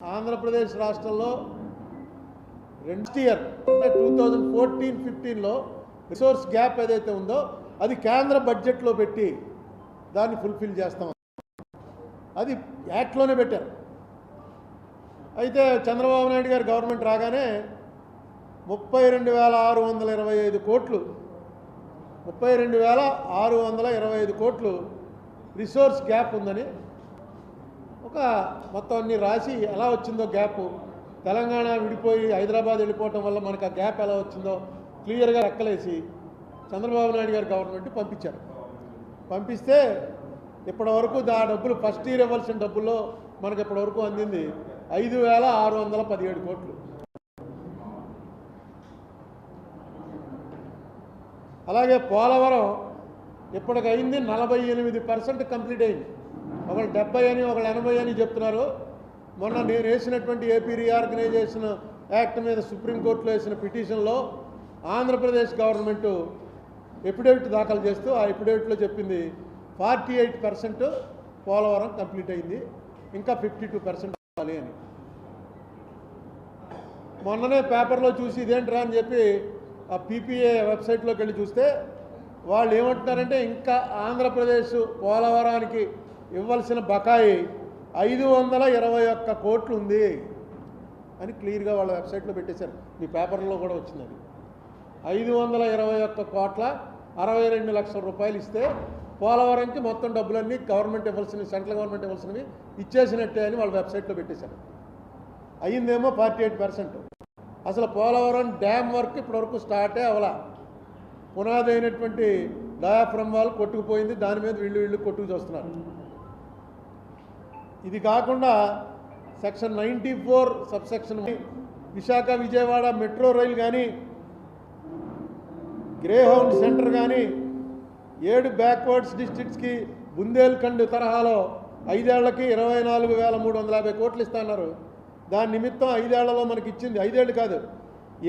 ఆంధ్రప్రదేశ్ రాష్ట్రంలో రెండు ఇయర్ అంటే టూ థౌజండ్ ఫోర్టీన్ ఫిఫ్టీన్లో రిసోర్స్ గ్యాప్ ఏదైతే ఉందో అది కేంద్ర బడ్జెట్లో పెట్టి దాన్ని ఫుల్ఫిల్ చేస్తాం. అది యాక్ట్లోనే పెట్టారు. అయితే చంద్రబాబు నాయుడు గారు గవర్నమెంట్ రాగానే ముప్పై రెండు వేల ఆరు వందల ఇరవై ఐదు కోట్లు ముప్పై రెండు వేల ఆరు వందల ఇరవై ఐదు కోట్లు రిసోర్స్ గ్యాప్ ఉందని ఒక మొత్తం అన్ని రాసి ఎలా వచ్చిందో గ్యాప్. తెలంగాణ విడిపోయి హైదరాబాద్ వెళ్ళిపోవటం వల్ల మనకు ఆ గ్యాప్ ఎలా వచ్చిందో క్లియర్గా లెక్కలేసి చంద్రబాబు నాయుడు గారు గవర్నమెంట్ పంపించారు. పంపిస్తే ఇప్పటివరకు ఆ డబ్బులు ఫస్ట్ ఇయర్ ఇవ్వాల్సిన డబ్బుల్లో మనకు ఇప్పటివరకు అందింది ఐదు వేల ఆరు వందల పదిహేడు కోట్లు. అలాగే పోలవరం ఇప్పటికైంది నలభై ఎనిమిది పర్సెంట్ కంప్లీట్ అయింది. ఒకళ్ళు డెబ్బై అని ఒకళ్ళు ఎనభై అని చెప్తున్నారు. మొన్న నేను వేసినటువంటి ఏపీ రీఆర్గనైజేషన్ యాక్ట్ మీద సుప్రీంకోర్టులో వేసిన పిటిషన్లో ఆంధ్రప్రదేశ్ గవర్నమెంట్ ఎఫిడేవిట్ దాఖలు చేస్తూ ఆ ఎఫిడేవిట్లో చెప్పింది forty eight percent Polavaram complete అయింది ఇంకా ఫిఫ్టీ టూ పర్సెంట్ అవ్వాలి అని. మొన్ననే పేపర్లో చూసి ఇదేంట్రా అని చెప్పి ఆ పీపీఏ వెబ్సైట్లోకి వెళ్ళి చూస్తే వాళ్ళు ఏమంటున్నారంటే ఇంకా ఆంధ్రప్రదేశ్ పోలవరానికి ఇవ్వాల్సిన బకాయి ఐదు వందల ఇరవై ఒక్క కోట్లు ఉంది అని క్లియర్గా వాళ్ళ వెబ్సైట్లో పెట్టేశారు. మీ పేపర్లో కూడా వచ్చింది అది. ఐదు వందల ఇరవై ఒక్క కోట్ల అరవై రెండు లక్షల రూపాయలు ఇస్తే పోలవరంకి మొత్తం డబ్బులన్నీ గవర్నమెంట్ ఇవ్వాల్సినవి సెంట్రల్ గవర్నమెంట్ ఇవ్వాల్సినవి ఇచ్చేసినట్టే అని వాళ్ళ వెబ్సైట్లో పెట్టేశారు. అయ్యిందేమో ఫార్టీ ఎయిట్ పర్సెంట్. అసలు పోలవరం డ్యామ్ వర్క్ ఇప్పటివరకు స్టార్టే అవలా? పునాది అయినటువంటి డయాఫ్రమ్ వాల్ కొట్టుకుపోయింది దాని మీద వీళ్ళు వీళ్ళు కొట్టుకు చూస్తున్నారు. ఇది కాకుండా section ninety four subsection Visakha Vijayawada metro రైలు కానీ గ్రేహౌండ్ సెంటర్ కానీ ఏడు బ్యాక్వర్డ్స్ డిస్ట్రిక్ట్స్కి బుందేల్ఖండ్ తరహాలో ఐదేళ్ళకి ఇరవై నాలుగు వేల మూడు వందల యాభై కోట్లు ఇస్తున్నారు. దాని నిమిత్తం ఐదేళ్ళలో మనకి ఇచ్చింది ఐదేళ్ళు కాదు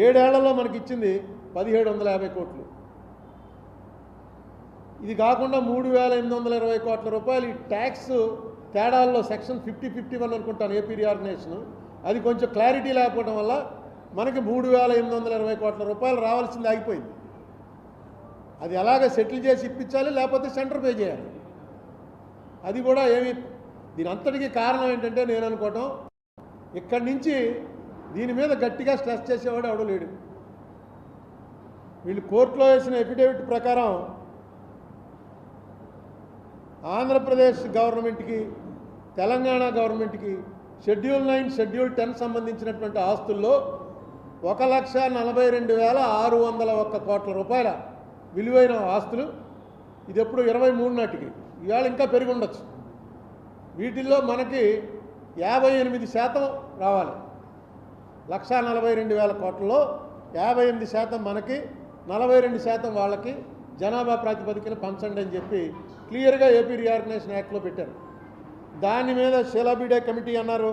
ఏడేళ్ళలో మనకి ఇచ్చింది పదిహేడు వందల యాభై కోట్లు. ఇది కాకుండా మూడు వేల ఎనిమిది వందల ఇరవై కోట్ల రూపాయలు ఈ ట్యాక్స్ తేడాల్లో సెక్షన్ ఫిఫ్టీ ఫిఫ్టీ వన్ అనుకుంటాను ఏపీ రీఆర్గనైజేషన్. అది కొంచెం క్లారిటీ లేకపోవడం వల్ల మనకి మూడు వేల ఎనిమిది వందల ఇరవై కోట్ల రూపాయలు రావాల్సింది ఆగిపోయింది. అది ఎలాగ సెటిల్ చేసి ఇప్పించాలి లేకపోతే సెంటర్ పే చేయాలి. అది కూడా ఏమి దీని అంతటికీ కారణం ఏంటంటే నేను అనుకోవటం ఇక్కడి నుంచి దీని మీద గట్టిగా స్ట్రెస్ చేసేవాడు ఎవడో లేడు. వీళ్ళు కోర్టులో వేసిన ఎఫిడేవిట్ ప్రకారం ఆంధ్రప్రదేశ్ గవర్నమెంట్కి తెలంగాణ గవర్నమెంట్కి షెడ్యూల్ నైన్ షెడ్యూల్ టెన్ సంబంధించినటువంటి ఆస్తుల్లో ఒక లక్ష నలభై రెండు వేల ఆరు వందల ఒక్క కోట్ల రూపాయల విలువైన ఆస్తులు. ఇది ఎప్పుడు ఇరవై మూడు నాటికి. ఇవాళ ఇంకా పెరిగి ఉండొచ్చు. వీటిల్లో మనకి యాభై ఎనిమిది శాతం రావాలి. లక్ష నలభై రెండు వేల కోట్లలో యాభై ఎనిమిది శాతం మనకి నలభై రెండు శాతం వాళ్ళకి జనాభా ప్రాతిపదికన పంచండి అని చెప్పి క్లియర్గా ఏపీ రీఆర్గనైజేషన్ యాక్ట్లో పెట్టారు. దాని మీద షెలాబిడే కమిటీ అన్నారు.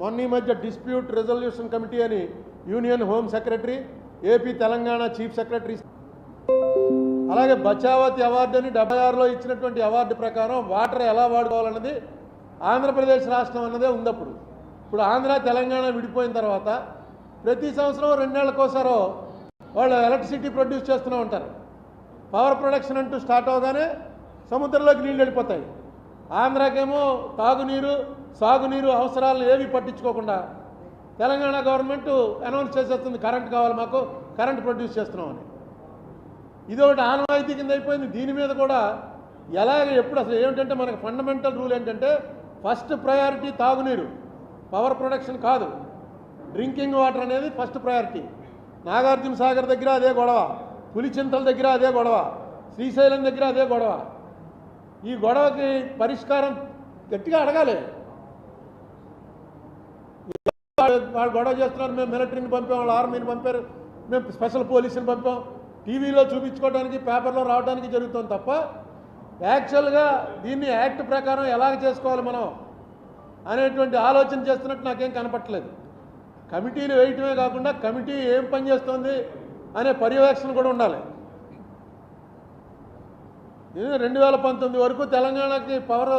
మొన్న ఈ మధ్య డిస్ప్యూట్ రెజల్యూషన్ కమిటీ అని union home secretary AP Telangana chief secretary. అలాగే బచావతి అవార్డు అని డెబ్బై ఆరులో ఇచ్చినటువంటి అవార్డు ప్రకారం వాటర్ ఎలా వాడుకోవాలన్నది ఆంధ్రప్రదేశ్ రాష్ట్రం అన్నదే ఉంది అప్పుడు ఇప్పుడు ఆంధ్ర తెలంగాణ విడిపోయిన తర్వాత ప్రతి సంవత్సరం రెండేళ్ళకోసారో వాళ్ళు ఎలక్ట్రిసిటీ ప్రొడ్యూస్ చేస్తూనే ఉంటారు. పవర్ ప్రొడక్షన్ అంటూ స్టార్ట్ అవగానే సముద్రంలోకి నీళ్ళు వెళ్ళిపోతాయి. ఆంధ్రాకేమో తాగునీరు సాగునీరు అవసరాలను ఏవి పట్టించుకోకుండా తెలంగాణ గవర్నమెంట్ అనౌన్స్ చేసేస్తుంది కరెంట్ కావాలి మాకు కరెంట్ ప్రొడ్యూస్ చేస్తున్నామని. ఇది ఒకటి ఆనవాయితీ కింద అయిపోయింది. దీని మీద కూడా ఎలాగ ఎప్పుడు అసలు ఏమిటంటే మనకు ఫండమెంటల్ రూల్ ఏంటంటే ఫస్ట్ ప్రయారిటీ తాగునీరు పవర్ ప్రొడక్షన్ కాదు. డ్రింకింగ్ వాటర్ అనేది ఫస్ట్ ప్రయారిటీ. నాగార్జున సాగర్ దగ్గర అదే గొడవ పులిచింతల దగ్గర అదే గొడవ శ్రీశైలం దగ్గర అదే గొడవ. ఈ గొడవకి పరిష్కారం గట్టిగా అడగాలి. వాళ్ళు గొడవ చేస్తున్నారు మేము మిలిటరీని పంపాం వాళ్ళు ఆర్మీని పంపారు మేము స్పెషల్ పోలీసుని పంపాం. టీవీలో చూపించుకోవడానికి పేపర్లో రావడానికి జరుగుతుంది తప్ప యాక్చువల్గా దీన్ని యాక్ట్ ప్రకారం ఎలాగ చేసుకోవాలి మనం అనేటువంటి ఆలోచన చేస్తున్నట్టు నాకేం కనపట్లేదు కమిటీలు వేయటమే కాకుండా కమిటీ ఏం పనిచేస్తుంది అనే పర్యవేక్షణ కూడా ఉండాలి. రెండు వేల పంతొమ్మిది వరకు తెలంగాణకి పవర్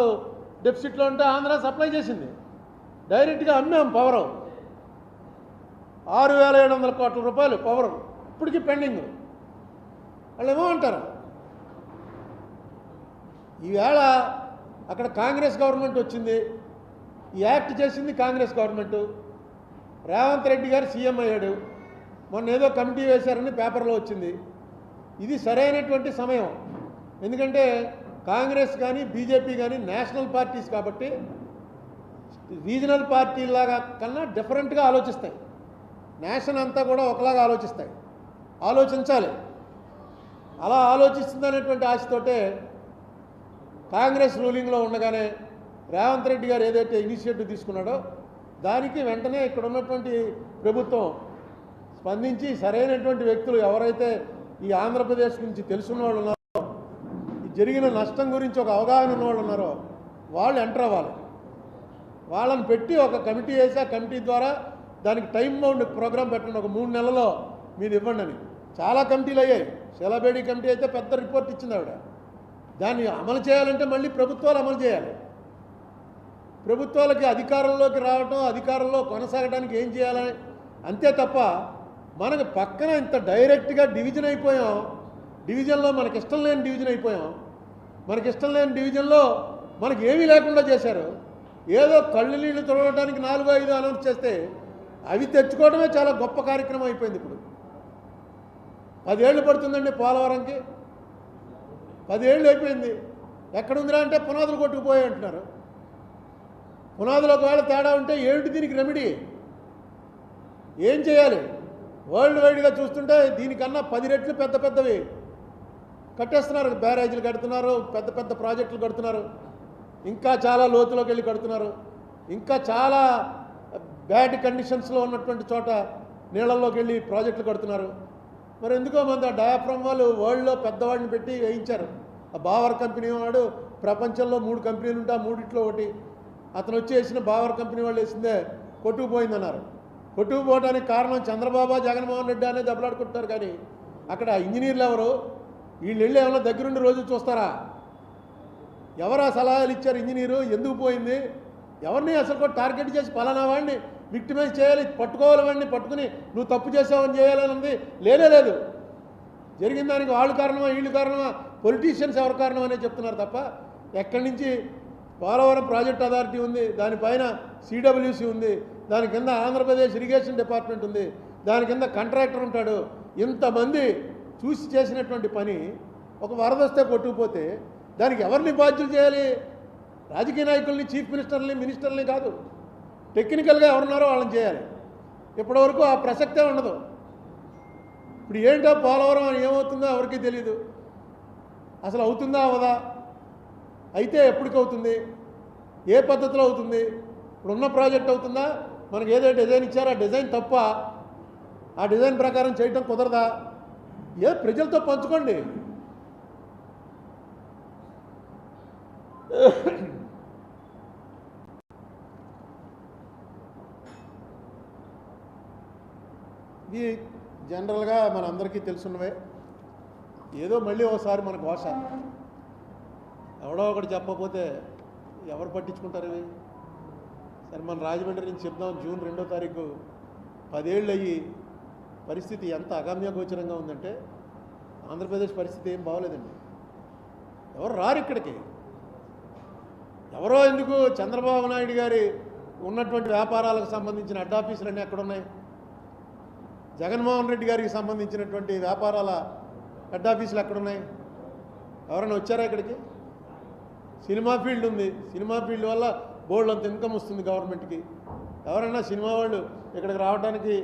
డెఫిసిట్లో ఉంటే ఆంధ్ర సప్లై చేసింది. డైరెక్ట్గా అమ్మాం పవర్ ఆరు వేల ఏడు వందల కోట్ల రూపాయలు పవర్ ఇప్పటికీ పెండింగ్ వాళ్ళు ఏమో అంటారు. ఈవేళ అక్కడ కాంగ్రెస్ గవర్నమెంట్ వచ్చింది. ఈ యాక్ట్ చేసింది కాంగ్రెస్ గవర్నమెంట్. రేవంత్ రెడ్డి గారు సీఎం అయ్యాడు. మొన్న ఏదో కమిటీ వేశారని పేపర్లో వచ్చింది. ఇది సరైనటువంటి సమయం. ఎందుకంటే కాంగ్రెస్ కానీ బీజేపీ కానీ నేషనల్ పార్టీస్ కాబట్టి రీజనల్ పార్టీలాగా కన్నా డిఫరెంట్గా ఆలోచిస్తాయి. నేషన్ అంతా కూడా ఒకలాగా ఆలోచిస్తాయి. ఆలోచించాలి. అలా ఆలోచిస్తుందనేటువంటి ఆశతోటే కాంగ్రెస్ రూలింగ్లో ఉండగానే రేవంత్ రెడ్డి గారు ఏదైతే ఇనిషియేటివ్ తీసుకున్నాడో దానికి వెంటనే ఇక్కడ ఉన్నటువంటి ప్రభుత్వం స్పందించి సరైనటువంటి వ్యక్తులు ఎవరైతే ఈ ఆంధ్రప్రదేశ్ గురించి తెలుసున్న వాళ్ళు జరిగిన నష్టం గురించి ఒక అవగాహన ఉన్నవాళ్ళు ఉన్నారో వాళ్ళు ఎంటర్ అవ్వాలి. వాళ్ళని పెట్టి ఒక కమిటీ వేసి ఆ కమిటీ ద్వారా దానికి టైం బౌండ్ ప్రోగ్రామ్ పెట్టండి. ఒక మూడు నెలలో మీరు ఇవ్వండి అని. చాలా కమిటీలు అయ్యాయి. శిలాబేడి కమిటీ అయితే పెద్ద రిపోర్ట్ ఇచ్చింది ఆవిడ. దాన్ని అమలు చేయాలంటే మళ్ళీ ప్రభుత్వాలు అమలు చేయాలి. ప్రభుత్వాలకి అధికారంలోకి రావటం అధికారంలో కొనసాగడానికి ఏం చేయాలని అంతే తప్ప మనకు పక్కన ఇంత డైరెక్ట్గా డివిజన్ అయిపోయాం. డివిజన్లో మనకి ఇష్టం లేని డివిజన్ అయిపోయాం. మనకి ఇష్టం లేని డివిజన్లో మనకి ఏమీ లేకుండా చేశారు. ఏదో కళ్ళు నీళ్ళు తొడవడానికి నాలుగు ఐదు అనౌన్స్ చేస్తే అవి తెచ్చుకోవడమే చాలా గొప్ప కార్యక్రమం అయిపోయింది ఇప్పుడు. పదేళ్ళు పడుతుందండి పోలవరంకి. పదేళ్ళు అయిపోయింది. ఎక్కడుందిరా అంటే పునాదులు కొట్టుకుపోయాయి అంటున్నారు. పునాదులు ఒకవేళ తేడా ఉంటే ఏమిటి దీనికి రెమెడీ ఏం చేయాలి? వరల్డ్ వైడ్గా చూస్తుంటే దీనికన్నా పది రెట్లు పెద్ద పెద్దవి. కట్టేస్తున్నారు బ్యారేజీలు కడుతున్నారు పెద్ద పెద్ద ప్రాజెక్టులు కడుతున్నారు ఇంకా చాలా లోతులోకి వెళ్ళి కడుతున్నారు ఇంకా చాలా బ్యాడ్ కండిషన్స్లో ఉన్నటువంటి చోట నీళ్ళల్లోకి వెళ్ళి ప్రాజెక్టులు కడుతున్నారు. మరి ఎందుకో మన డయాఫ్రమ్ వాళ్ళు వరల్డ్లో పెద్దవాడిని పెట్టి వేయించారు. ఆ బావర్ కంపెనీ వాడు ప్రపంచంలో మూడు కంపెనీలు ఉంటే ఆ మూడిట్లో ఒకటి. అతను వచ్చి వేసిన బావర్ కంపెనీ వాళ్ళు వేసిందే కొట్టుకుపోయిందన్నారు. కొట్టుకుపోవడానికి కారణం చంద్రబాబు జగన్మోహన్ రెడ్డి అనేది దెబ్బలాడుకుంటున్నారు కానీ అక్కడ ఇంజనీర్లు ఎవరు? వీళ్ళు వెళ్ళి ఏమైనా దగ్గరుండి రోజు చూస్తారా? ఎవరా సలహాలు ఇచ్చారు ఇంజనీరు? ఎందుకు పోయింది? ఎవరిని అసలు కూడా టార్గెట్ చేసి పలానా వాడిని విక్టిమైజ్ చేయాలి పట్టుకోవాలి వాడిని పట్టుకుని నువ్వు తప్పు చేసావని చేయాలని ఉంది. లేనే లేదు. జరిగిన దానికి వాళ్ళు కారణమా వీళ్ళు కారణమా పొలిటీషియన్స్ ఎవరు కారణం అనే చెప్తున్నారు తప్ప ఎక్కడి నుంచి పోలవరం ప్రాజెక్ట్ అథారిటీ ఉంది దానిపైన సిడబ్ల్యూసీ ఉంది దాని కింద ఆంధ్రప్రదేశ్ ఇరిగేషన్ డిపార్ట్మెంట్ ఉంది దాని కింద కాంట్రాక్టర్ ఉంటాడు. ఇంతమంది చూసి చేసినటువంటి పని ఒక వరద వస్తే కొట్టుకుపోతే దానికి ఎవరిని బాధ్యులు చేయాలి? రాజకీయ నాయకుల్ని చీఫ్ మినిస్టర్ని మినిస్టర్ని కాదు. టెక్నికల్గా ఎవరున్నారో వాళ్ళని చేయాలి. ఇప్పటివరకు ఆ ప్రసక్తే ఉండదు. ఇప్పుడు ఏంటో పోలవరం అని ఏమవుతుందో ఎవరికీ తెలియదు అసలు అవుతుందా అవదా? అయితే ఎప్పటికవుతుంది? ఏ పద్ధతిలో అవుతుంది? ఇప్పుడున్న ప్రాజెక్ట్ అవుతుందా? మనకి ఏదో డిజైన్ ఇచ్చారో. ఆ డిజైన్ తప్ప ఆ డిజైన్ ప్రకారం చేయటం కుదరదా? ఏ ప్రజలతో పంచుకోండి. ఇది జనరల్గా మనందరికీ తెలుసున్నవే. ఏదో మళ్ళీ ఒకసారి మన ఘోష ఎవడో ఒకటి చెప్పకపోతే ఎవరు పట్టించుకుంటారు ఇవి? సరే మన రాజమండ్రి నుంచి చెప్దాం. జూన్ రెండో తారీఖు పదేళ్ళు అయ్యి పరిస్థితి ఎంత అగమ్యగోచరంగా ఉందంటే ఆంధ్రప్రదేశ్ పరిస్థితి ఏం బాగోలేదండి. ఎవరు రారు ఇక్కడికి. ఎవరో ఎందుకు చంద్రబాబు నాయుడు గారి ఉన్నటువంటి వ్యాపారాలకు సంబంధించిన హెడ్ ఆఫీసులన్నీ ఎక్కడున్నాయి? జగన్మోహన్ రెడ్డి గారికి సంబంధించినటువంటి వ్యాపారాల హెడ్ ఆఫీసులు ఎక్కడున్నాయి? ఎవరైనా వచ్చారా ఇక్కడికి? సినిమా ఫీల్డ్ ఉంది. సినిమా ఫీల్డ్ వల్ల బోర్డు అంత ఇన్కమ్ వస్తుంది గవర్నమెంట్కి. ఎవరైనా సినిమా వాళ్ళు ఇక్కడికి రావడానికి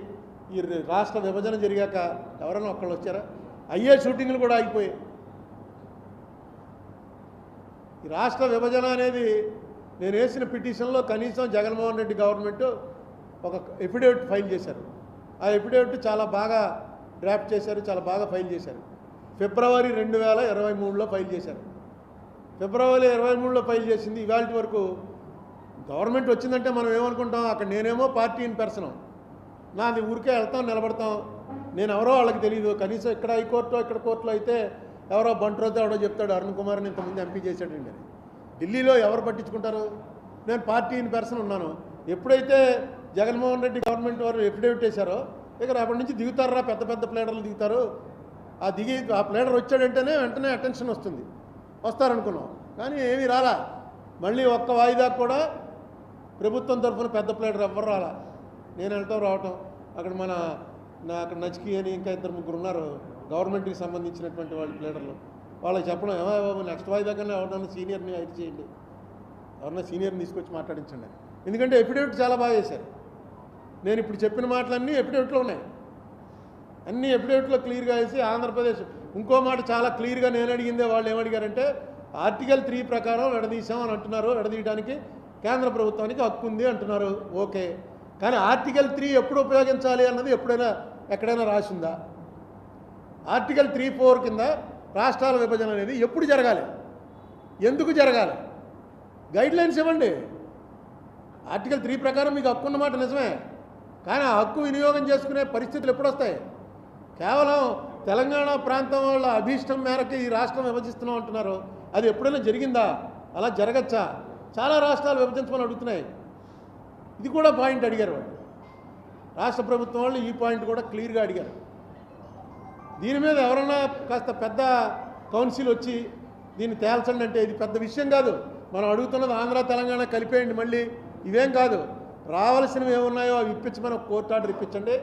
ఈ రాష్ట్ర విభజన జరిగాక ఎవరైనా ఒక్కళ్ళు వచ్చారా? అయ్యే షూటింగ్లు కూడా ఆగిపోయాయి. ఈ రాష్ట్ర విభజన అనేది నేను వేసిన పిటిషన్లో కనీసం జగన్మోహన్ రెడ్డి గవర్నమెంట్ ఒక ఎఫిడేవిట్ ఫైల్ చేశారు. ఆ ఎఫిడేవిట్ చాలా బాగా డ్రాఫ్ట్ చేశారు చాలా బాగా ఫైల్ చేశారు. ఫిబ్రవరి రెండు వేల ఇరవై మూడులో ఫైల్ చేశారు. ఫిబ్రవరి ఇరవై మూడులో ఫైల్ చేసింది ఇవాళ వరకు గవర్నమెంట్ వచ్చిందంటే మనం ఏమనుకుంటాం? అక్కడ నేనేమో పార్టీ ఇన్ పర్సన్. నాది ఊరికే వెళ్తాం నిలబడతాం. నేను ఎవరో వాళ్ళకి తెలియదు కనీసం ఇక్కడ హైకోర్టు ఇక్కడ కోర్టులో అయితే ఎవరో బంట్రోజు ఎవడో చెప్తాడు అరుణ్ కుమార్ ఇంతకుముందు ఎంపీ చేశాడండి అని. ఢిల్లీలో ఎవరు పట్టించుకుంటారు? నేను పార్టీ ఇన్ పర్సన్ ఉన్నాను. ఎప్పుడైతే జగన్మోహన్ రెడ్డి గవర్నమెంట్ వారు ఎఫిడేవిట్ వేశారో ఇక అప్పటి నుంచి దిగుతారా పెద్ద పెద్ద ప్లేడర్లు దిగుతారు. ఆ దిగి ఆ ప్లేడర్ వచ్చాడంటేనే వెంటనే అటెన్షన్ వస్తుంది. వస్తారనుకున్నాం. కానీ ఏమీ రాలా. మళ్ళీ ఒక్క వాయిదా కూడా ప్రభుత్వం తరఫున పెద్ద ప్లేడర్ ఎవ్వరు రాలా. నేను వెళ్ళటం రావటం. అక్కడ మన నా అక్కడ నచ్చికి అని ఇంకా ఇద్దరు ముగ్గురు ఉన్నారు. గవర్నమెంట్కి సంబంధించినటువంటి వాళ్ళ లీడర్లు వాళ్ళకి చెప్పడం ఏమో బాబు నెక్స్ట్ వాయిదా కన్నా ఎవరన్నా సీనియర్ని హైట్ చేయండి. ఎవరన్నా సీనియర్ని తీసుకొచ్చి మాట్లాడించండి ఎందుకంటే ఎఫిడేవిట్ చాలా బాగా చేశారు. నేను ఇప్పుడు చెప్పిన మాటలన్నీ ఎఫిడేవిట్లో ఉన్నాయి. అన్ని ఎఫిడేవిట్లో క్లియర్గా వేసి ఆంధ్రప్రదేశ్ ఇంకో మాట చాలా క్లియర్గా నేను అడిగిందే వాళ్ళు ఏమడిగారంటే ఆర్టికల్ త్రీ ప్రకారం విడదీశాం అని అంటున్నారు. విడదీయడానికి కేంద్ర ప్రభుత్వానికి హక్కు ఉంది అంటున్నారు. ఓకే. కానీ ఆర్టికల్ త్రీ ఎప్పుడు ఉపయోగించాలి అన్నది ఎప్పుడైనా ఎక్కడైనా రాసిందా? ఆర్టికల్ త్రీ ఫోర్ కింద రాష్ట్రాల విభజన అనేది ఎప్పుడు జరగాలి? ఎందుకు జరగాలి? గైడ్ లైన్స్ ఇవ్వండి. ఆర్టికల్ త్రీ ప్రకారం మీకు హక్కు ఉన్నమాట నిజమే. కానీ ఆ హక్కు వినియోగం చేసుకునే పరిస్థితులు ఎప్పుడు వస్తాయి కేవలం తెలంగాణ ప్రాంతం వాళ్ళ అభీష్టం మేరకు ఈ రాష్ట్రం విభజిస్తున్నాం అంటున్నారు. అది ఎప్పుడైనా జరిగిందా? అలా జరగచ్చా? చాలా రాష్ట్రాలు విభజించమని అడుగుతున్నాయి. ఇది కూడా పాయింట్ అడిగారు వాళ్ళు. రాష్ట్ర ప్రభుత్వం వాళ్ళు ఈ పాయింట్ కూడా క్లియర్గా అడిగారు. దీని మీద ఎవరన్నా కాస్త పెద్ద కౌన్సిల్ వచ్చి దీన్ని తేల్చండి అంటే ఇది పెద్ద విషయం కాదు. మనం అడుగుతున్నది ఆంధ్ర తెలంగాణ కలిపేయండి మళ్ళీ. ఇవేం కాదు. రావాల్సినవి ఏమున్నాయో అవి ఇప్పించమని కోర్టు ఆర్డర్ ఇప్పించండి.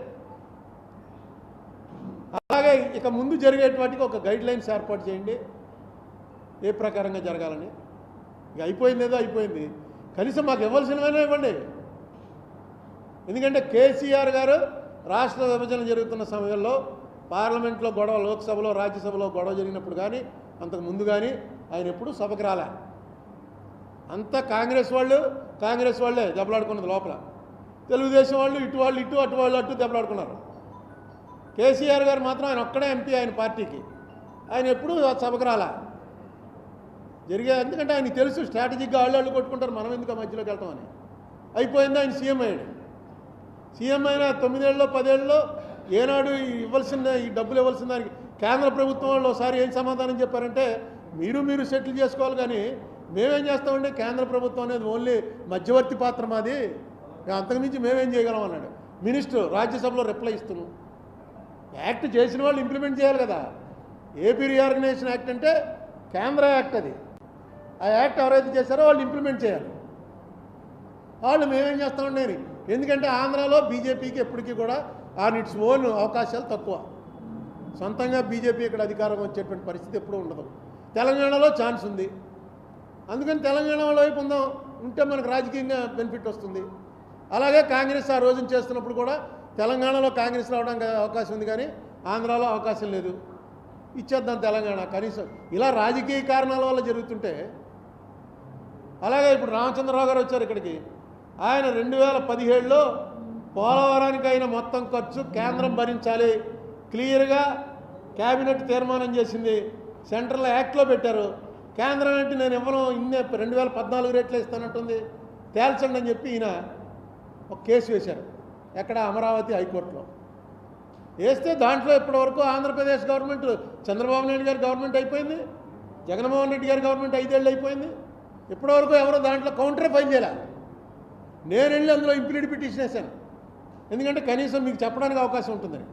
అలాగే ఇక ముందు జరిగేటువంటికి ఒక గైడ్ లైన్స్ ఏర్పాటు చేయండి. ఏ ప్రకారంగా జరగాలని. ఇక అయిపోయింది ఏదో అయిపోయింది. కనీసం మాకు ఇవ్వాల్సినవైనా ఇవ్వండి. ఎందుకంటే కేసీఆర్ గారు రాష్ట్ర విభజన జరుగుతున్న సమయంలో పార్లమెంట్లో గొడవ లోక్సభలో రాజ్యసభలో గొడవ జరిగినప్పుడు కానీ అంతకు ముందు కానీ ఆయన ఎప్పుడు సభకు రాలే. అంతా కాంగ్రెస్ వాళ్ళు కాంగ్రెస్ వాళ్ళే దెబ్బలాడుకున్నది లోపల. తెలుగుదేశం వాళ్ళు ఇటు వాళ్ళు ఇటు అటు వాళ్ళు అటు దెబ్బలాడుకున్నారు. కేసీఆర్ గారు మాత్రం ఆయన ఒక్కడే ఎంపీ ఆయన పార్టీకి. ఆయన ఎప్పుడు సభకు రాలా. జరిగే ఎందుకంటే ఆయన తెలుసు స్ట్రాటజిక్గా వాళ్ళు వాళ్ళు కొట్టుకుంటారు మనం ఎందుకు మధ్యలోకి వెళ్తామని. అయిపోయింది ఆయన సీఎం అయ్యాడు. సీఎం అయినా తొమ్మిదేళ్ళలో పదేళ్ళలో ఏనాడు ఇవ్వాల్సిన ఈ డబ్బులు ఇవ్వాల్సిన దానికి కేంద్ర ప్రభుత్వం వాళ్ళు ఒకసారి ఏం సమాధానం చెప్పారంటే మీరు మీరు సెటిల్ చేసుకోవాలి కానీ మేమేం చేస్తామంటే కేంద్ర ప్రభుత్వం అనేది ఓన్లీ మధ్యవర్తి పాత్ర మాది. అంతకుమించి మేమేం చేయగలం అన్నాడు. మినిస్టర్ రాజ్యసభలో రిప్లై ఇస్తున్నాం. యాక్ట్ చేసిన వాళ్ళు ఇంప్లిమెంట్ చేయాలి కదా. ఏపీ రీఆర్గనైజేషన్ యాక్ట్ అంటే కేంద్ర యాక్ట్ అది. ఆ యాక్ట్ ఎవరైతే చేశారో వాళ్ళు ఇంప్లిమెంట్ చేయాలి. వాళ్ళు మేమేం చేస్తామండి ఎందుకంటే ఆంధ్రాలో బీజేపీకి ఎప్పటికీ కూడా ఆన్ ఇట్స్ ఓన్ అవకాశాలు తక్కువ. సొంతంగా బీజేపీ ఇక్కడ అధికారం వచ్చేటువంటి పరిస్థితి ఎప్పుడూ ఉండదు. తెలంగాణలో ఛాన్స్ ఉంది. అందుకని తెలంగాణ వైపు ఉందాం ఉంటే మనకు రాజకీయంగా బెనిఫిట్ వస్తుంది. అలాగే కాంగ్రెస్ ఆ రోజున చేస్తున్నప్పుడు కూడా తెలంగాణలో కాంగ్రెస్ రావడానికి అవకాశం ఉంది కానీ ఆంధ్రాలో అవకాశం లేదు. ఇచ్చేద్దాం తెలంగాణ. కనీసం ఇలా రాజకీయ కారణాల వల్ల జరుగుతుంటే అలాగే ఇప్పుడు రామచంద్రరావు గారు వచ్చారు ఇక్కడికి. ఆయన రెండు వేల పదిహేడులో పోలవరానికి అయిన మొత్తం ఖర్చు కేంద్రం భరించాలి. క్లియర్గా క్యాబినెట్ తీర్మానం చేసింది. సెంట్రల్ యాక్ట్లో పెట్టారు. కేంద్రం అంటే నేను ఇవ్వను ఇన్నే రెండు వేల పద్నాలుగు రేట్లు ఇస్తానంటుంది. తేల్చండి అని చెప్పి ఈయన ఒక కేసు వేశారు. ఎక్కడ? అమరావతి హైకోర్టులో. వేస్తే దాంట్లో ఇప్పటివరకు ఆంధ్రప్రదేశ్ గవర్నమెంట్ చంద్రబాబు నాయుడు గారి గవర్నమెంట్ అయిపోయింది. జగన్మోహన్ రెడ్డి గారి గవర్నమెంట్ ఐదేళ్ళు అయిపోయింది. ఇప్పటివరకు ఎవరో దాంట్లో కౌంటరే ఫైల్ చేయాలి. నేను వెళ్ళి అందులో ఇంప్లీడ్ పిటిషన్ వేశాను ఎందుకంటే కనీసం మీకు చెప్పడానికి అవకాశం ఉంటుందని.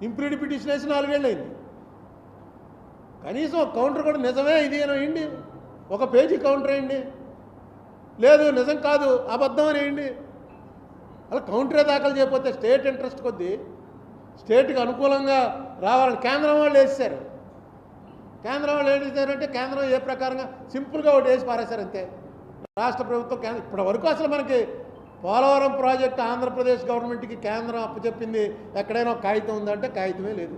ఇంప్లీడ్ పిటిషన్ వేసి నాలుగేళ్ళు అయింది కనీసం కౌంటర్ కూడా నిజమే ఇది అని వేయండి ఒక పేజీ కౌంటర్ వేయండి లేదు నిజం కాదు అబద్ధం అని వేయండి అలా కౌంటరే దాఖలు చేయకపోతే స్టేట్ ఇంట్రెస్ట్ కొద్దీ స్టేట్కి అనుకూలంగా రావాలని కేంద్రం వాళ్ళు వేసేసారు కేంద్రం వాళ్ళు ఏం చేశారంటే కేంద్రం ఏ ప్రకారంగా సింపుల్గా ఒకటి వేసి పారేశారు అంతే. రాష్ట్ర ప్రభుత్వం కేంద్రం ఇప్పటి వరకు అసలు మనకి పోలవరం ప్రాజెక్ట్ ఆంధ్రప్రదేశ్ గవర్నమెంట్కి కేంద్రం అప్పచెప్పింది ఎక్కడైనా కాగితం ఉందంటే కాగితమే లేదు.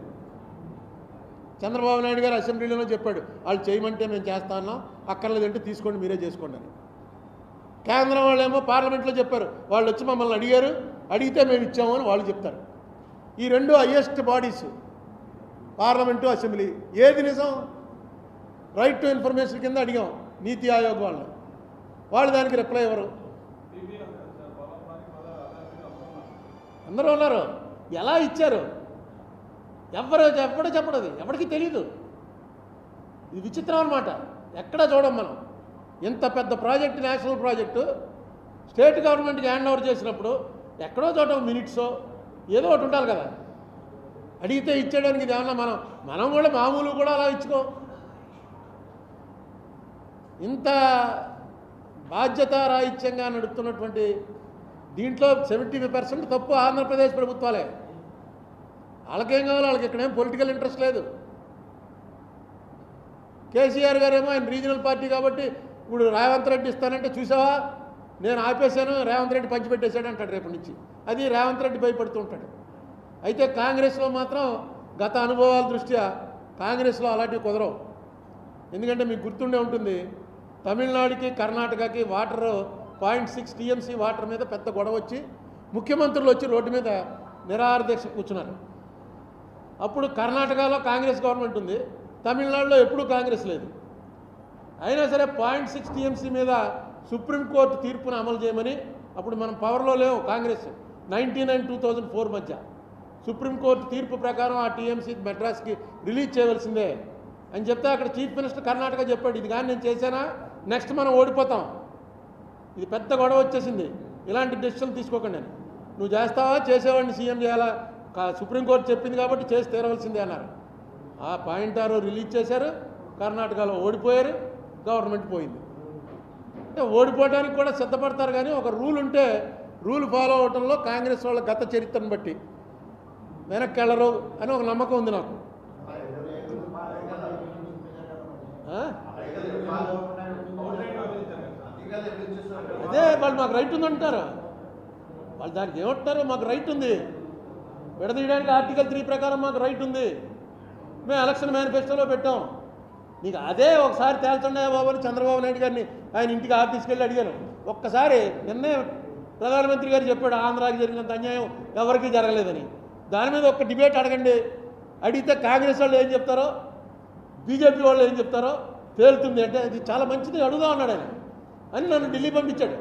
చంద్రబాబు నాయుడు గారు అసెంబ్లీలోనే చెప్పాడు వాళ్ళు చేయమంటే మేము చేస్తా అన్నాం అక్కర్లేదంటే తీసుకోండి మీరే చేసుకోండి అని. కేంద్రం వాళ్ళేమో పార్లమెంట్లో చెప్పారు వాళ్ళు వచ్చి మమ్మల్ని అడిగారు అడిగితే మేము ఇచ్చాము అని వాళ్ళు చెప్తారు. ఈ రెండు హయ్యెస్ట్ బాడీస్ పార్లమెంటు అసెంబ్లీ ఏది నిజం? రైట్ టు ఇన్ఫర్మేషన్ కింద అడిగాం నీతి ఆయోగ్ వాళ్ళని. వాళ్ళు దానికి రిప్లై ఇవ్వరు అందరూ ఉన్నారు. ఎలా ఇచ్చారు? ఎవరు ఎప్పుడు చెప్పడది ఎవరికి తెలియదు ఇది విచిత్రం అనమాట ఎక్కడ చూడం మనం? ఇంత పెద్ద ప్రాజెక్ట్ నేషనల్ ప్రాజెక్టు స్టేట్ గవర్నమెంట్కి హ్యాండ్ ఓవర్ చేసినప్పుడు ఎక్కడో చోట మినిట్సో ఏదో ఒకటి ఉండాలి కదా. అడిగితే ఇచ్చేయడానికి ఏమన్నా మనం మనం కూడా మామూలు కూడా అలా ఇచ్చుకో. ఇంత బాధ్యత రాహిత్యంగా నడుపుతున్నటువంటి దీంట్లో సెవెంటీ పర్సెంట్ తప్పు ఆంధ్రప్రదేశ్ ప్రభుత్వాలే. వాళ్ళకేం కావాలో? వాళ్ళకి ఇక్కడేం పొలిటికల్ ఇంట్రెస్ట్ లేదు. కేసీఆర్ గారేమో ఆయన రీజనల్ పార్టీ కాబట్టి ఇప్పుడు రేవంత్ రెడ్డి ఇస్తానంటే చూసావా? నేను ఆపేశాను రేవంత్ రెడ్డి పంచిపెట్టేశాడు అంటాడు రేపటి నుంచి. అది రేవంత్ రెడ్డి భయపడుతూ ఉంటాడు. అయితే కాంగ్రెస్లో మాత్రం గత అనుభవాల దృష్ట్యా కాంగ్రెస్లో అలాంటివి కుదరవు. ఎందుకంటే మీకు గుర్తుండే ఉంటుంది తమిళనాడుకి కర్ణాటకకి water point six TMC water మీద పెద్ద గొడవ వచ్చి ముఖ్యమంత్రులు వచ్చి రోడ్డు మీద నిరాహారదీక్ష కూర్చున్నారు. అప్పుడు కర్ణాటకలో కాంగ్రెస్ గవర్నమెంట్ ఉంది తమిళనాడులో ఎప్పుడూ కాంగ్రెస్ లేదు. అయినా సరే పాయింట్ సిక్స్ టీఎంసీ మీద సుప్రీంకోర్టు తీర్పును అమలు చేయమని అప్పుడు మనం పవర్లో లేవు Congress. Ninety nine two thousand four మధ్య సుప్రీంకోర్టు తీర్పు ప్రకారం ఆ టీఎంసీ మెడ్రాస్కి రిలీజ్ చేయవలసిందే అని చెప్తే అక్కడ చీఫ్ మినిస్టర్ కర్ణాటక చెప్పాడు ఇది కానీ నేను చేశానా? నెక్స్ట్ మనం ఓడిపోతాం. ఇది పెద్ద గొడవ వచ్చేసింది. ఇలాంటి డెసిషన్ తీసుకోకండి అని. నువ్వు చేస్తావా? చేసేవాడిని సీఎం చేయాలా? కా- సుప్రీంకోర్టు చెప్పింది కాబట్టి చేసి తీరవలసిందే అన్నారు. ఆ పాయింట్ ఆరు రిలీజ్ చేశారు. కర్ణాటకలో ఓడిపోయారు. గవర్నమెంట్ పోయింది. అంటే ఓడిపోవడానికి కూడా సిద్ధపడతారు కానీ ఒక రూల్ ఉంటే రూల్ ఫాలో అవటంలో కాంగ్రెస్ వాళ్ళ గత చరిత్రను బట్టి. వెనక్కి వెళ్ళరు అని ఒక నమ్మకం ఉంది నాకు? అదే వాళ్ళు మాకు రైట్ ఉందంటారు? వాళ్ళు దానికి ఏమంటారు మాకు రైట్ ఉంది. విడదీయడానికి ఆర్టికల్ త్రీ ప్రకారం మాకు రైట్ ఉంది. మేము ఎలక్షన్ మేనిఫెస్టోలో పెట్టాం. నీకు అదే ఒకసారి తేల్చండి బాబు అని చంద్రబాబు నాయుడు గారిని ఆయన ఇంటికి ఆఫీస్కి వెళ్ళి అడిగాను. ఒక్కసారి నిన్నే ప్రధానమంత్రి గారు చెప్పాడు ఆంధ్రాకి జరిగినంత అన్యాయం ఎవరికీ జరగలేదని. దాని మీద ఒక డిబేట్ అడగండి. అడిగితే కాంగ్రెస్ వాళ్ళు ఏం చెప్తారో బీజేపీ వాళ్ళు ఏం చెప్తారో తేలుతుంది అంటే ఇది చాలా మంచిది అడుగుదా అన్నాడు ఆయన. అని నన్ను ఢిల్లీ పంపించాడు.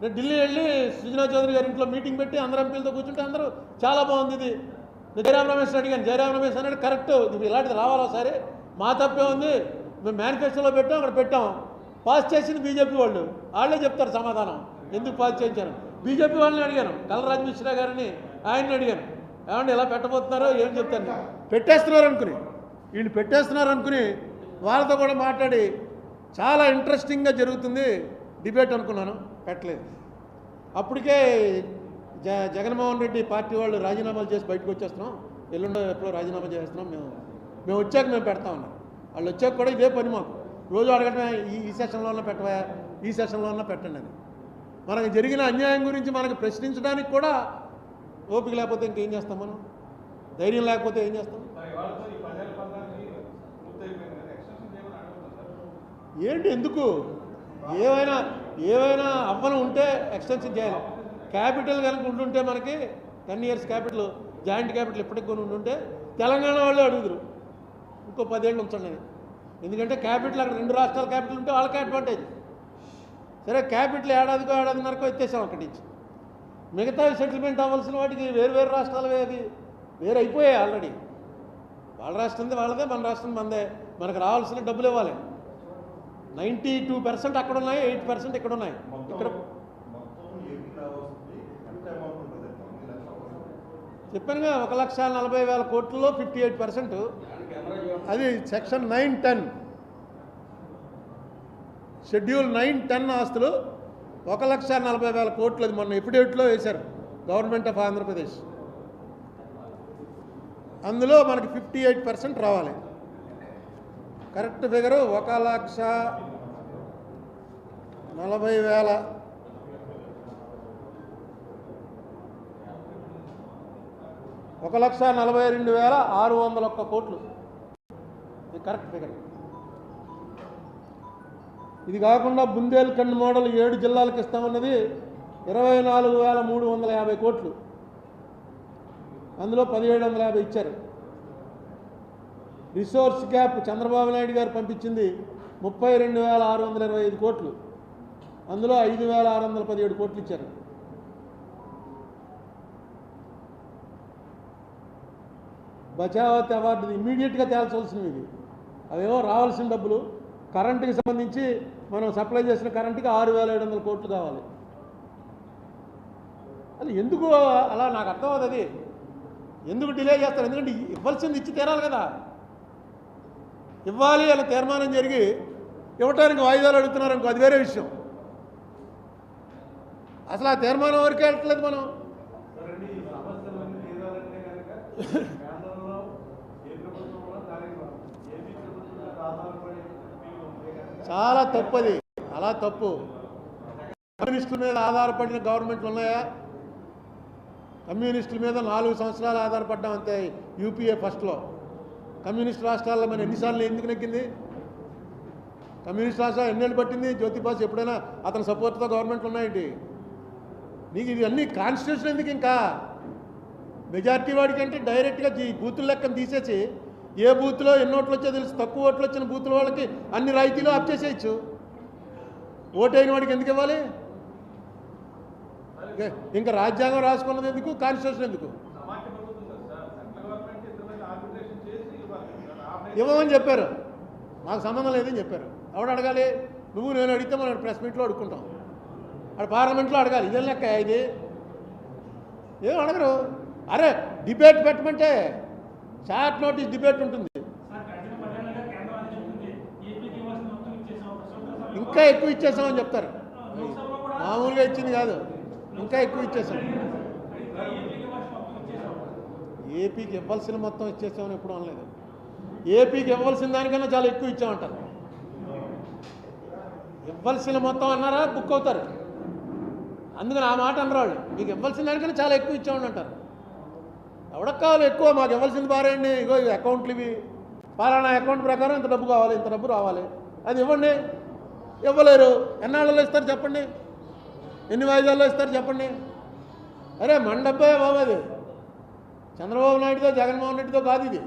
నేను ఢిల్లీ వెళ్ళి సుజనా చౌదరి గారి ఇంట్లో మీటింగ్ పెట్టి అందరు ఎంపీలతో కూర్చుంటే అందరూ చాలా బాగుంది ఇది. నేను రమేష్ అడిగాను జయరామ్ రమేష్ అన్నాడు కరెక్ట్ ఇది ఇలాంటిది రావాలా సరే మా తప్పే ఉంది మేము మేనిఫెస్టోలో పెట్టాం అక్కడ పెట్టాం. పాస్ చేసింది బీజేపీ వాళ్ళు. వాళ్ళే చెప్తారు సమాధానం. ఎందుకు పాస్ చేయించారు? బీజేపీ వాళ్ళని అడిగాను కలరాజ్ మిశ్రా గారిని ఆయన్ని అడిగాను. ఏమండి ఎలా పెట్టబోతున్నారో? ఏం చెప్తాను పెట్టేస్తున్నారు అనుకుని. వీళ్ళు పెట్టేస్తున్నారు అనుకుని వాళ్ళతో కూడా మాట్లాడి చాలా ఇంట్రెస్టింగ్గా జరుగుతుంది. డిబేట్ అనుకున్నాను. పెట్టలేదు. అప్పటికే జ జగన్మోహన్ రెడ్డి పార్టీ వాళ్ళు రాజీనామాలు చేసి బయటకు వచ్చేస్తున్నాం. ఎల్లుండో ఎప్పుడో రాజీనామా చేస్తున్నాం మేము. మేము వచ్చాక మేము పెడతా ఉన్నాం. వాళ్ళు వచ్చాక కూడా ఇదే పని మాకు. రోజు అడగటమే ఈ ఈ సెషన్లో ఉన్న పెట్టవా ఈ సెషన్లో ఉన్న పెట్టండి అని. మనకు జరిగిన అన్యాయం గురించి మనకు ప్రశ్నించడానికి కూడా ఓపిక లేకపోతే ఇంకేం చేస్తాం మనం? ధైర్యం లేకపోతే ఏం చేస్తాం? ఏంటి ఎందుకు? ఏవైనా ఏవైనా అవ్వను ఉంటే ఎక్స్టెన్షన్ చేయాలి. క్యాపిటల్ కనుక ఉండుంటే మనకి ten years capital joint capital ఇప్పటికి కొని ఉండుంటే తెలంగాణ వాళ్ళే అడుగుదురు. ఇంకో పదేళ్ళు ఉంచండి అని. ఎందుకంటే క్యాపిటల్ అక్కడ రెండు రాష్ట్రాల క్యాపిటల్ ఉంటే వాళ్ళకి అడ్వాంటేజ్ సరే క్యాపిటల్ ఏడాదికో ఏడాదిన్నరకో ఎత్తేసాం అక్కడి నుంచి. మిగతా సెటిల్మెంట్ అవ్వాల్సిన వాటికి వేరు వేరు రాష్ట్రాలు అది వేరు అయిపోయాయి ఆల్రెడీ వాళ్ళ రాష్ట్రంది వాళ్ళదే మన రాష్ట్రం మనదే మనకు రావాల్సిన డబ్బులు ఇవ్వాలి. నైంటీ టూ పర్సెంట్ అక్కడ ఉన్నాయి ఎయిట్ పర్సెంట్ ఇక్కడ ఉన్నాయి ఇక్కడ చెప్పానుగా ఒక లక్ష నలభై వేల కోట్లలో ఫిఫ్టీ ఎయిట్ పర్సెంట్. అది section nine ten. Schedule nine ten ఆస్తులు ఒక లక్ష నలభై వేల కోట్లు అది మొన్న ఎఫిడేవిట్లో వేశారు గవర్నమెంట్ ఆఫ్ ఆంధ్రప్రదేశ్. అందులో మనకి ఫిఫ్టీ ఎయిట్ పర్సెంట్ రావాలి. కరెక్ట్ ఫిగరు ఒక లక్ష నలభై వేల. ఒక లక్ష నలభై రెండు వేల ఆరు వందల ఒక్క కోట్లు. ఇది కరెక్ట్ ఫిగర్ ఇది కాకుండా బుందేల్ఖండ్ మోడల్ ఏడు జిల్లాలకు ఇస్తామన్నది ఇరవై నాలుగు వేల మూడు వందల యాభై కోట్లు. అందులో పదిహేడు వందల యాభై ఇచ్చారు. రిసోర్స్ గ్యాప్ చంద్రబాబు నాయుడు గారు పంపించింది ముప్పై రెండు వేల ఆరు వందల ఇరవై ఐదు కోట్లు. అందులో ఐదు వేల ఆరు వందల పదిహేడు కోట్లు ఇచ్చారు. బచావత్ అవార్డు ఇమ్మీడియట్గా తేల్చవలసినవి ఇది అవేవో రావాల్సిన డబ్బులు కరెంటుకి సంబంధించి మనం సప్లై చేసిన కరెంటుకి ఆరు వేల ఏడు వందల కోట్లు కావాలి. అది ఎందుకు అలా నాకు అర్థం అవుతుంది ఎందుకు డిలే చేస్తారు? ఎందుకంటే ఇవ్వాల్సింది ఇచ్చి తీరాలి కదా. ఇవ్వాలి అలా తీర్మానం జరిగి ఇవ్వటానికి వాయిదాలు అడుగుతున్నారు ఇంకో అది వేరే విషయం. అసలు ఆ తీర్మానం వరకే వెళ్ళట్లేదు మనం? చాలా తప్పు అది అలా తప్పు. కమ్యూనిస్టుల మీద ఆధారపడిన గవర్నమెంట్లు ఉన్నాయా? కమ్యూనిస్టుల మీద నాలుగు సంవత్సరాలు ఆధారపడ్డాం అంతే యూపీఏ ఫస్ట్లో కమ్యూనిస్ట్ రాష్ట్రాల్లో మన ఎన్నిసార్లు ఎందుకు నెగ్గింది? కమ్యూనిస్ట్ రాష్ట్రాలు ఎన్నేళ్ళు పట్టింది? జ్యోతిబాస్ ఎప్పుడైనా అతని సపోర్ట్తో గవర్నమెంట్లు ఉన్నాయండి నీకు ఇవన్నీ కాన్స్టిట్యూషన్ ఎందుకు ఇంకా? మెజార్టీ వాడికి అంటే డైరెక్ట్గా ఈ బూతుల లెక్కను తీసేసి ఏ బూత్లో ఎన్ని ఓట్లు వచ్చో తెలుసు? తక్కువ ఓట్లు వచ్చిన బూతుల వాళ్ళకి అన్ని రాయితీలు ఆప్ చేసేయచ్చు. ఓటైన వాడికి ఎందుకు ఇవ్వాలి? ఇంకా- రాజ్యాంగం రాసుకున్నది ఎందుకు? కాన్స్టిట్యూషన్ ఎందుకు? ఇవ్వమని చెప్పారు. మాకు సంబంధం లేదని చెప్పారు. ఎవడు అడగాలి? నువ్వు నేను అడిగితే మనం ప్రెస్ మీట్లో అడుక్కుంటాం. అక్కడ పార్లమెంట్లో అడగాలి. ఇదే లెక్క ఇది? ఏం అడగరు. అరే డిబేట్ పెట్టమంటే షార్ట్ నోటీస్ డిబేట్ ఉంటుంది. ఇంకా ఎక్కువ ఇచ్చేసామని చెప్తారు. మామూలుగా ఇచ్చింది కాదు. ఇంకా ఎక్కువ ఇచ్చేసాం ఏపీకి ఇవ్వాల్సిన మొత్తం ఇచ్చేసాం ఏపీకి ఇవ్వాల్సిన మొత్తం ఇచ్చేసామని ఎప్పుడు అనలేదు. ఏపీకి ఇవ్వాల్సిన దానికన్నా చాలా ఎక్కువ ఇచ్చామంటారు. ఇవ్వాల్సిన మొత్తం అన్నారా? బుక్ అవుతారు. అందుకని ఆ మాట అనరాళ్ళు మీకు ఇవ్వాల్సిన దానికన్నా చాలా ఎక్కువ ఇచ్చామని అంటారు. ఎవడకు కావాలి ఎక్కువ? మాకు ఇవ్వాల్సింది బారేయండి ఇగో ఇవి అకౌంట్లు ఇవి. పాలనా అకౌంట్ ప్రకారం ఇంత డబ్బు కావాలి ఇంత డబ్బు రావాలి. అది ఇవ్వండి. ఇవ్వలేరు. ఎన్నాళ్ళలో ఇస్తారు చెప్పండి. ఎన్ని వాయిదాల్లో ఇస్తారు చెప్పండి. అరే మన డబ్బే బాబు అది. చంద్రబాబు నాయుడుతో జగన్మోహన్ రెడ్డితో కాదు ఇది.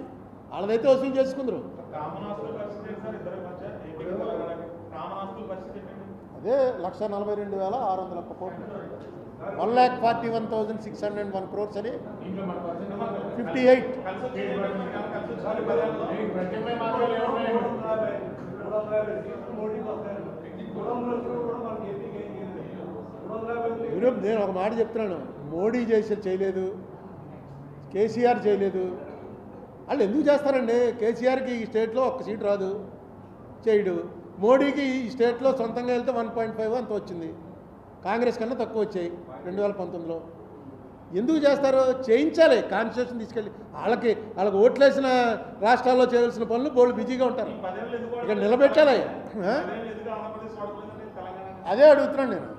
వాళ్ళదైతే వసూలు చేసుకుందరు కామన్ ఆస్తుల పరిస్థితి ఏంటి సార్ ఇద్దరి మధ్య ఏపీకి తెలంగాణకి కామన్ ఆస్తుల పరిస్థితి ఏంటండి అదే లక్ష నలభై రెండు వేల ఆరు వందల ఒక్క కోట్లు. One lakh forty one thousand six hundred one crores అని ఫిఫ్టీ ఎయిట్. కలిసి నేను ఒక మాట చెప్తున్నాను. మోడీ చేసి చేయలేదు. కేసీఆర్ చేయలేదు. వాళ్ళు ఎందుకు చేస్తారండి? కేసీఆర్కి ఈ స్టేట్లో ఒక్క సీట్ రాదు. చేయడు. మోడీకి ఈ స్టేట్లో సొంతంగా వెళ్తే వన్ పాయింట్ ఫైవ్ అంత వచ్చింది. కాంగ్రెస్ కన్నా తక్కువ వచ్చాయి రెండు వేల పంతొమ్మిదిలో. ఎందుకు చేస్తారు చేయించాలి. కాన్స్టిట్యూషన్ తీసుకెళ్ళి వాళ్ళకి వాళ్ళకి ఓట్లేసిన రాష్ట్రాల్లో చేయవలసిన పనులు బోళ్ళు బిజీగా ఉంటారు. ఇక్కడ నిలబెట్టాలి. అదే అడుగుతున్నాను నేను.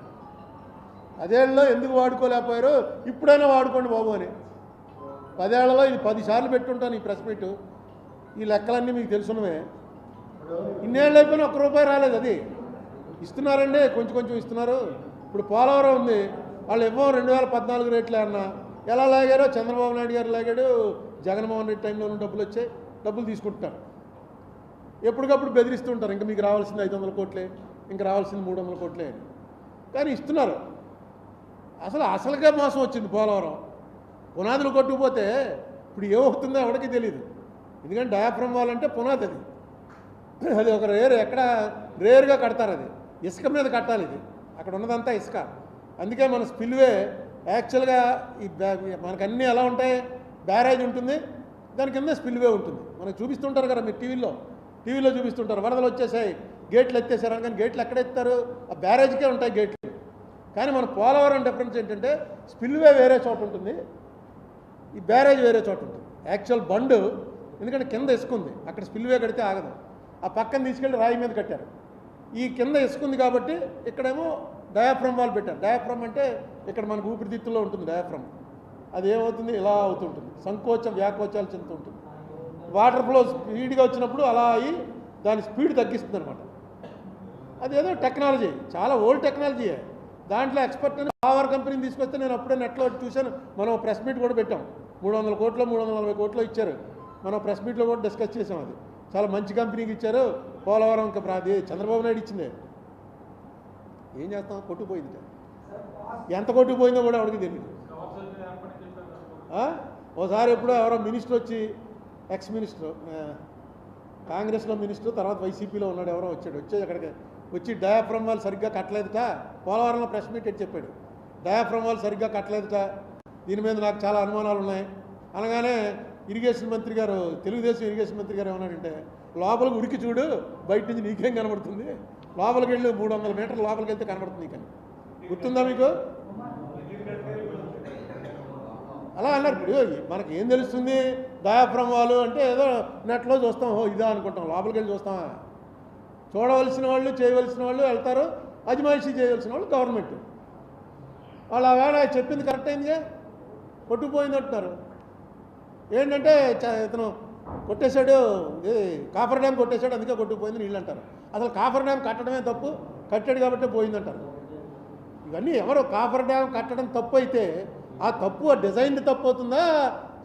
అదేళ్ళలో ఎందుకు వాడుకోలేకపోయారు ఇప్పుడైనా వాడుకోండి బాబు అని. పదేళ్ళలో ఇది పదిసార్లు పెట్టుంటాను ఈ ప్రెస్ మీట్. ఈ లెక్కలన్నీ మీకు తెలుసున్నవే. ఇన్నేళ్ళు అయిపోయినా ఒక్క రూపాయి రాలేదు అది. ఇస్తున్నారండి కొంచెం కొంచెం ఇస్తున్నారు. ఇప్పుడు పోలవరం ఉంది వాళ్ళు ఇవ్వం రెండు వేల పద్నాలుగు రేట్లే అన్న. ఎలా లాగారో చంద్రబాబు నాయుడు గారు లాగాడు జగన్మోహన్ రెడ్డి టైంలోనూ డబ్బులు వచ్చాయి డబ్బులు తీసుకుంటున్నారు. ఎప్పటికప్పుడు బెదిరిస్తుంటారు ఇంకా మీకు రావాల్సింది ఐదు వందల కోట్లే ఇంకా రావాల్సింది మూడు వందల కోట్లే అని. కానీ ఇస్తున్నారు. అసలు అసలుగా మోసం వచ్చింది పోలవరం. పునాదులు కొట్టుకుపోతే ఇప్పుడు ఏమవుతుందో ఎవరికి తెలియదు ఎందుకంటే డయాఫ్రమ్ వాళ్ళంటే పునాది అది. అది ఒక రేరు ఎక్కడ రేరుగా కడతారు అది. ఇసుక మీద కట్టాలి ఇది. అక్కడ ఉన్నదంతా ఇసుక. అందుకే మన స్పిల్వే యాక్చువల్గా ఈ మనకు అన్నీ ఎలా ఉంటాయి? బ్యారేజ్ ఉంటుంది. దాని కింద స్పిల్వే ఉంటుంది. మనకు చూపిస్తుంటారు కదా మీరు టీవీలో. టీవీలో చూపిస్తుంటారు. వరదలు వచ్చేసాయి. గేట్లు ఎత్తేసారు కానీ గేట్లు ఎక్కడ ఎత్తారు? ఆ బ్యారేజ్కే ఉంటాయి గేట్లు. కానీ మన పోలవరం డిఫరెన్స్ ఏంటంటే స్పిల్వే వేరే చోట ఉంటుంది. ఈ బ్యారేజ్ వేరే చోట ఉంటుంది. యాక్చువల్ బండు ఎందుకంటే కింద ఇసుకుంది అక్కడ స్పిల్వే కడితే ఆగదు. ఆ పక్కన తీసుకెళ్ళి రాయి మీద కట్టారు. ఈ కింద ఇసుకుంది కాబట్టి ఇక్కడేమో డయాఫ్రమ్ వాళ్ళు పెట్టారు. డయాఫ్రమ్ అంటే ఇక్కడ మనకు ఊపిరితిత్తుల్లో ఉంటుంది డయాఫ్రమ్ అది ఏమవుతుంది? ఇలా అవుతుంటుంది సంకోచం వ్యాకోచాలు చెందుతుంటుంది వాటర్ ఫ్లో స్పీడ్గా వచ్చినప్పుడు అలా అయ్యి దాని స్పీడ్ తగ్గిస్తుంది అనమాట అదేదో టెక్నాలజీ చాలా ఓల్డ్ టెక్నాలజీయే దాంట్లో ఎక్స్పర్ట్ అని పవర్ కంపెనీని తీసుకొస్తే నేను అప్పుడే నెట్లో చూశాను. మనం ప్రెస్ మీట్ కూడా పెట్టాం. మూడు వందల కోట్లు మూడు వందల నలభై కోట్లు ఇచ్చారు. మనం ప్రెస్ మీట్లో కూడా డిస్కస్ చేసాం అది. చాలా మంచి కంపెనీకి ఇచ్చారు. పోలవరం అది చంద్రబాబు నాయుడు ఇచ్చిందే. ఏం చేస్తాం? కొట్టుకుపోయింది ఎంత కొట్టుకుపోయిందో కూడా ఎవరికి తెలియదు ఒకసారి ఓసారి ఎప్పుడో ఎవరో మినిస్టర్ వచ్చి ఎక్స్ మినిస్టర్ కాంగ్రెస్లో మినిస్టర్ తర్వాత వైసీపీలో ఉన్నాడు ఎవరో వచ్చాడు. వచ్చి అక్కడికి వచ్చి డయాఫ్రమ్ వాళ్ళు సరిగ్గా కట్టలేదుట. పోలవరంలో ప్రెస్ మీట్ అని చెప్పాడు. డయాఫ్రమ్ వాళ్ళు సరిగ్గా కట్టలేదుట. దీని మీద నాకు చాలా అనుమానాలు ఉన్నాయి. అనగానే ఇరిగేషన్ మంత్రి గారు తెలుగుదేశం ఇరిగేషన్ మంత్రి గారు ఏమన్నాడంటే లోపలికి ఉరికి చూడు బయట నుంచి నీకేం కనబడుతుంది? లోపలికి వెళ్ళి మూడు వందల మీటర్ల లోపలికి వెళ్తే కనబడుతుంది నీకని. గుర్తుందా మీకు? అలా అన్నారు. ఇప్పుడు మనకి ఏం తెలుస్తుంది? డయాఫ్రమ్ వాళ్ళు అంటే ఏదో నెట్లో చూస్తాం ఓ ఇదా అనుకుంటాం లోపలికి వెళ్ళి చూస్తామా చూడవలసిన వాళ్ళు చేయవలసిన వాళ్ళు వెళ్తారు అజమాయిషీ చేయవలసిన వాళ్ళు గవర్నమెంట్. వాళ్ళు ఆ వేళ చెప్పింది కరెక్ట్ అయిందిగా? కొట్టుకుపోయింది అంటున్నారు. ఏంటంటే చ- ఇతను కొట్టేశాడు ఇది కాఫర్ డ్యామ్ కొట్టేశాడు అందుకే కొట్టుకుపోయింది నీళ్ళు అంటారు. అసలు కాఫర్ డ్యామ్ కట్టడమే తప్పు కట్టాడు కాబట్టి పోయిందంటారు. ఇవన్నీ ఎవరు కాఫర్ డ్యామ్ కట్టడం తప్పు అయితే ఆ తప్పు ఆ డిజైన్ తప్పు అవుతుందా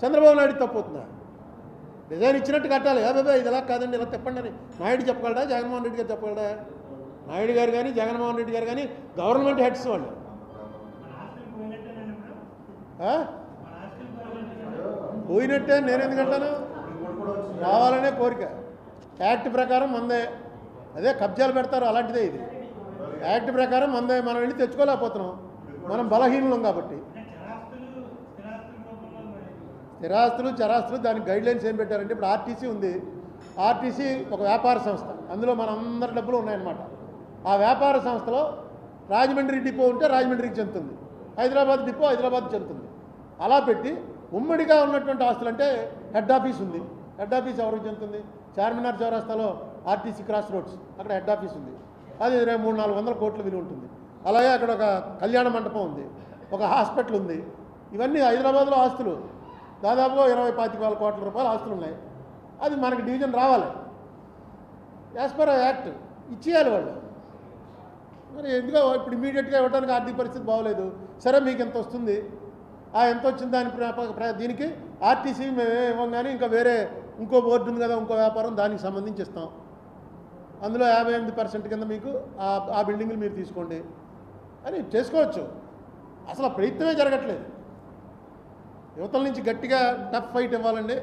చంద్రబాబు నాయుడు తప్పు అవుతుందా డిజైన్ ఇచ్చినట్టు కట్టాలి. అబ్బాబా ఇది ఎలా కాదండి ఇలా చెప్పండి అని నాయుడు చెప్పగలడా జగన్మోహన్ రెడ్డి గారు చెప్పగలడా? నాయుడు గారు కానీ జగన్మోహన్ రెడ్డి గారు కానీ గవర్నమెంట్ హెడ్స్ వాళ్ళు మన ఆస్తులు పోయినట్టేనండి ఇప్పుడు ఆ? మన ఆస్తులు పోయినట్టే నేను ఎందుకంటాను రావాలనే కోరిక. యాక్ట్ ప్రకారం మందే. అదే కబ్జాలు పెడతారు అలాంటిదే ఇది. యాక్ట్ ప్రకారం మందే మనం వెళ్ళి తెచ్చుకోలేకపోతున్నాం. మనం బలహీనులం కాబట్టి. స్థిరాస్తులు చరాస్తులు దానికి గైడ్ లైన్స్ ఏం పెట్టారంటే ఇప్పుడు ఆర్టీసీ ఉంది. ఆర్టీసీ ఒక వ్యాపార సంస్థ. అందులో మన అందరి డబ్బులు ఉన్నాయన్నమాట. ఆ వ్యాపార సంస్థలో రాజమండ్రి డిపో ఉంటే రాజమండ్రికి చెందుతుంది. హైదరాబాద్ డిపో హైదరాబాద్ చెందుతుంది. అలా పెట్టి ఉమ్మడిగా ఉన్నటువంటి ఆస్తులు అంటే హెడ్ ఆఫీస్ ఉంది. హెడ్ ఆఫీస్ ఎవరికి చెందుతుంది? చార్మినార్ చౌరస్తాలో ఆర్టీసీ క్రాస్ రోడ్స్. అక్కడ హెడ్ ఆఫీస్ ఉంది. అది రేపు మూడు నాలుగు వందల కోట్ల విలువ ఉంటుంది. అలాగే అక్కడ ఒక కళ్యాణ మండపం ఉంది. ఒక హాస్పిటల్ ఉంది. ఇవన్నీ హైదరాబాద్లో ఆస్తులు. దాదాపుగా ఇరవై పాతిక వేల కోట్ల రూపాయల ఆస్తులు ఉన్నాయి. అది మనకి డివిజన్ రావాలి. యాజ్ పర్ యాక్ట్ ఇచ్చేయాలి వాళ్ళు. మరి ఎందుకో ఇప్పుడు ఇమీడియట్గా ఇవ్వడానికి ఆర్థిక పరిస్థితి బాగోలేదు. సరే మీకు ఎంత వస్తుంది? ఎంత వచ్చింది దాని ప్ర- దీనికి ఆర్టీసీ మేమే ఇవ్వం కానీ ఇంకా వేరే ఇంకో బోర్డు ఉంది కదా ఇంకో వ్యాపారం దానికి సంబంధించి ఇస్తాం. అందులో యాభై ఎనిమిది పర్సెంట్ కింద మీకు ఆ ఆ బిల్డింగ్లు మీరు తీసుకోండి. అని చేసుకోవచ్చు. అసలు ప్రయత్నమే జరగట్లేదు. యువతల నుంచి గట్టిగా టఫ్ ఫైట్ ఇవ్వాలండి.